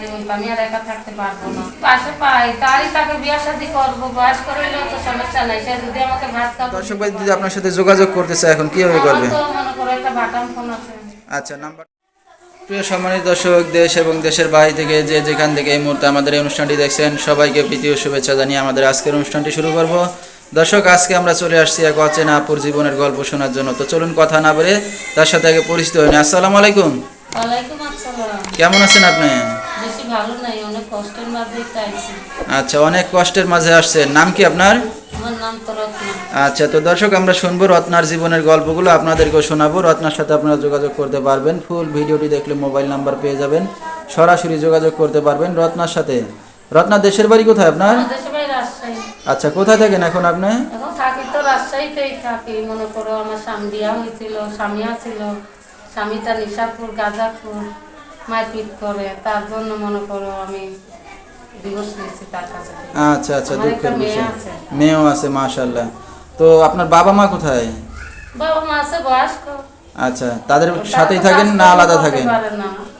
জীবন আমি আর একা থাকতে পারব না। পাশে পাই তাই তাকে বিয়ে শাদি করব বয়স তো সমস্যা নাই। সে যদি আমাকে ভাত খাব দর্শক ভাই যদি আপনার সাথে যোগাযোগ করতে চায় এখন কীভাবে করবে? মনে করো একটা বাটাম ফোন আছে। আচ্ছা নাম্বার প্রিয় সম্মানিত দর্শক দেশ এবং দেশের বাইরে থেকে যে যেখান থেকে এই মুহূর্তে আমাদের এই অনুষ্ঠানটি দেখছেন সবাইকে প্রীতীয় শুভেচ্ছা জানিয়ে আমাদের আজকের অনুষ্ঠানটি শুরু করব। দর্শক আজকে আমরা চলে আসছি এক অচেনা আপুর জীবনের গল্প শোনার জন্য। তো চলুন কথা না বলে তার সাথে আগে পরিচিত হয়নি আসসালামু আলাইকুম। কেমন আছেন আপনি? ভালো নাই অনেক কষ্টের মাঝেই চাইছি আচ্ছা অনেক কষ্টের মাঝে আসছেন। নাম কি আপনার? আমার নাম তো রত্ন। আচ্ছা তো দর্শক আমরা শুনব রত্নার জীবনের গল্পগুলো আপনাদেরকেও শোনাবো। রত্নার সাথে আপনারা যোগাযোগ করতে পারবেন। ফুল ভিডিওটি দেখলে মোবাইল নাম্বার পেয়ে যাবেন। সরাসরি যোগাযোগ করতে পারবেন রত্নার সাথে। রত্নার দেশের বাড়ি কোথায় আপনার? আচ্ছা কোথায় থাকেন এখন আপনি? এখন থাকি তো রাজশাহীতেই থাকি। মনে করো আমার স্বামী বিয়া হয়েছিল স্বামী ছিল স্বামীটা নিশাপুর গাজাপুর। মারপিট করে তার জন্য মনে করো আমি। আচ্ছা আচ্ছা দুঃখের বিষয়। মেয়েও আছে মাশাল্লাহ তো আপনার বাবা মা কোথায়? বাবা মা আছে বয়স্ক। আচ্ছা তাদের সাথেই থাকেন না আলাদা থাকেন?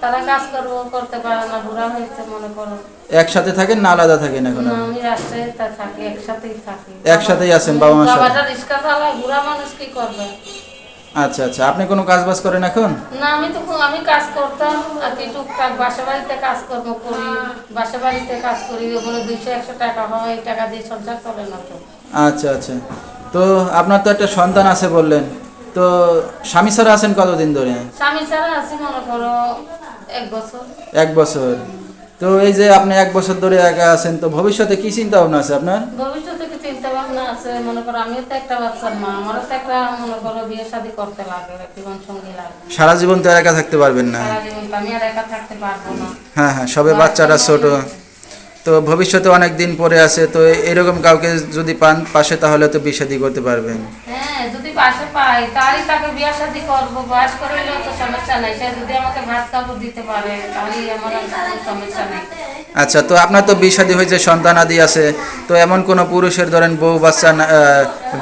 তারা কাজ করব করতে পারে না বুড়া হয়েছে মনে করো। একসাথে থাকেন না আলাদা থাকেন এখন? আমি রাজশাহীতে থাকি একসাথেই থাকি। একসাথেই আছেন বাবা মার সাথে? বাবাটা রিক্সা চালায় বুড়া মানুষ কি করবে? আচ্ছা আচ্ছা। আপনি কোনো কাজ বাজ করেন এখন? না আমি তো আমি কাজ করতাম আর কি টুকটাক। বাসা বাড়িতে কাজ কাজকর্ম করি। বাসা বাড়িতে কাজ করি। ওগুলো দুইশো একশো টাকা হয়। এই টাকা দিয়ে সংসার চলে না তো। আচ্ছা আচ্ছা। তো আপনার তো একটা সন্তান আছে বললেন। তো স্বামী ছাড়া আছেন কতদিন ধরে? স্বামী ছাড়া আছি মনে করো এক বছর। এক বছর। তো এই যে আপনি এক বছর ধরে একা আছেন তো ভবিষ্যতে কি চিন্তা ভাবনা আছে আপনার? ভবিষ্যতে কি চিন্তা ভাবনা আছে? মনে করো আমিও তো একটা বাচ্চার মা আমারও তো একটা মনে করো বিয়ে শাদী করতে লাগে জীবন সঙ্গী লাগে সারা জীবন তো একা থাকতে পারবেন না। সারা জীবন তো আমি আর একা থাকতে পারব না। হ্যাঁ হ্যাঁ সবে বাচ্চাটা ছোট। তো ভবিষ্যতে অনেক দিন পরে আছে তো এরকম কাউকে যদি পান পাশে তাহলে তো বিষাদি করতে পারবেন। হ্যাঁ যদি পাশে পাই তাই তাকে বিয়ে শাদী করব বয়স করলেও তো সমস্যা নাই। সে যদি আমাকে ভাত কাপড় দিতে পারে তাহলেই আমার সমস্যা নেই। আচ্ছা তো আপনার তো বিষাদি হয়েছে সন্তান আদি আছে। তো এমন কোনো পুরুষের ধরেন বউ বাচ্চা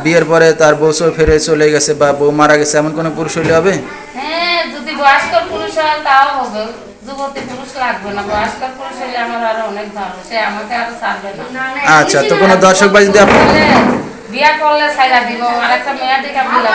বিয়ের পরে তার বউ ফেরে চলে গেছে বা বউ মারা গেছে এমন কোনো পুরুষ হইলে হবে? হ্যাঁ যদি বয়স্ক পুরুষ হয় তাও হবে। যুবতী পুরুষ লাগবে না। বয়স্ক পুরুষ হলে আমার আরও অনেক ভালো। সে আমাকে আরও ছাড়বে না। আচ্ছা তো কোনো দর্শক ভাই যদি আপনি করলে, বিয়া করলে ছাইরা দিব আর একটা মেয়ে বিয়া করব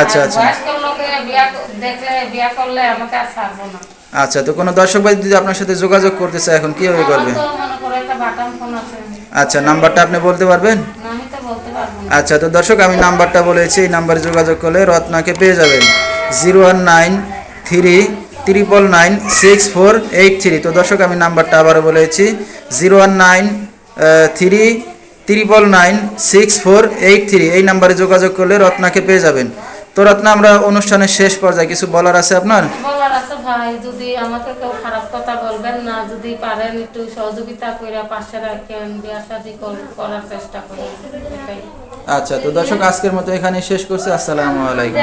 আচ্ছা আচ্ছা। বয়স্ক লোকে বিয়া দেখলে বিয়া করলে আমাকে আর ছাড়বো না। আচ্ছা তো কোনো দর্শক ভাই যদি আপনার সাথে যোগাযোগ করতে চায় এখন কীভাবে করবে? আমার তো মনে করো একটা বাটাম ফোন আছে। আচ্ছা নাম্বারটা আপনি বলতে পারবেন? না, আমি তো বলতে পারব না। আচ্ছা তো দর্শক আমি নাম্বারটা বলেছি এই নাম্বারে যোগাযোগ করলে রত্নাকে পেয়ে যাবেন। Zero one nine three triple nine six four eight three. তো দর্শক আমি নাম্বারটা আবারও বলেছি zero one nine three triple nine six four eight three এই নাম্বারে যোগাযোগ করলে রত্নাকে পেয়ে যাবেন। তো রত্না আমরা অনুষ্ঠানের শেষ পর্যায়ে কিছু বলার আছে আপনার? বলার আছে ভাই যদি আমাকে কেউ খারাপ কথা বলবেন না যদি পারেন একটু সহযোগিতা করে পাশে রাখেন বিয়া শাদি করার চেষ্টা করেন আচ্ছা তো দর্শক আজকের মতো এখানে শেষ করছি। আসসালামু আলাইকুম।